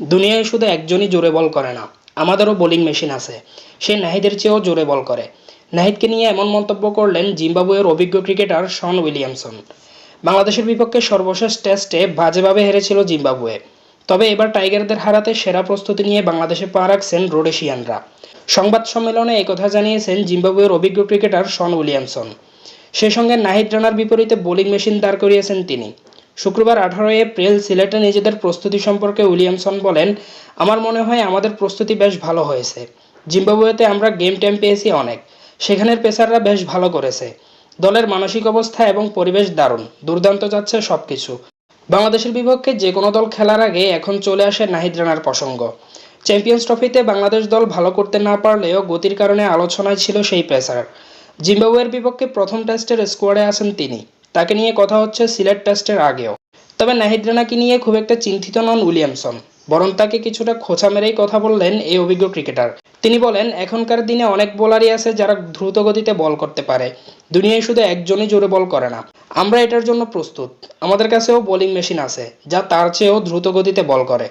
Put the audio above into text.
দুনিয়ায় শুধু একজনই জোরে বল করে না, আমাদেরও বোলিং মেশিন আছে। সে নাহিদের চেয়েও জোরে বল করে। নাহিদকে নিয়ে এমন মন্তব্য করলেন জিম্বাবুয়ের অভিজ্ঞ ক্রিকেটার শন উইলিয়ামসন। বাংলাদেশের বিপক্ষে সর্বশেষ টেস্টে বাজেভাবে হেরেছিল জিম্বাবুয়ে। তবে এবার টাইগারদের হারাতে সেরা প্রস্তুতি নিয়ে বাংলাদেশে পা রাখছেন রোডেশিয়ানরা। সংবাদ সম্মেলনে একথা জানিয়েছেন জিম্বাবুয়ের অভিজ্ঞ ক্রিকেটার শন উইলিয়ামসন। সেই সঙ্গে নাহিদ রানার বিপরীতে বোলিং মেশিন দাঁড় করিয়েছেন তিনি। শুক্রবার আঠারোই এপ্রিল সিলেটে নিজেদের প্রস্তুতি সম্পর্কে উইলিয়ামসন বলেন, আমার মনে হয় আমাদের প্রস্তুতি বেশ ভালো হয়েছে। জিম্বাবুয়েতে আমরা গেম টাইম পেয়েছি অনেক। সেখানের পেসাররা বেশ ভালো করেছে। দলের মানসিক অবস্থা এবং পরিবেশ দারুণ। দুর্দান্ত যাচ্ছে সব কিছু বাংলাদেশের বিপক্ষে যে কোনো দল খেলার আগে এখন চলে আসে নাহিদ রানার প্রসঙ্গ। চ্যাম্পিয়ন্স ট্রফিতে বাংলাদেশ দল ভালো করতে না পারলেও গতির কারণে আলোচনায় ছিল সেই পেসার। জিম্বাবুয়ের বিপক্ষে প্রথম টেস্টের স্কোয়াডে আছেন তিনি। তাকে নিয়ে কথা হচ্ছে সিলেট টেস্টের আগেও। তবে নাহিদ রানাকে নিয়ে খুব একটা চিন্তিত নন উইলিয়ামসন, বরং তাকে কিছুটা খোঁচা মেরেই কথা বললেন এই অভিজ্ঞ ক্রিকেটার। তিনি বলেন, এখনকার দিনে অনেক বোলারই আছে যারা দ্রুত গতিতে বল করতে পারে। দুনিয়ায় শুধু একজনই জোরে বল করে না। আমরা এটার জন্য প্রস্তুত। আমাদের কাছেও বোলিং মেশিন আছে, যা তার চেয়েও দ্রুত গতিতে বল করে।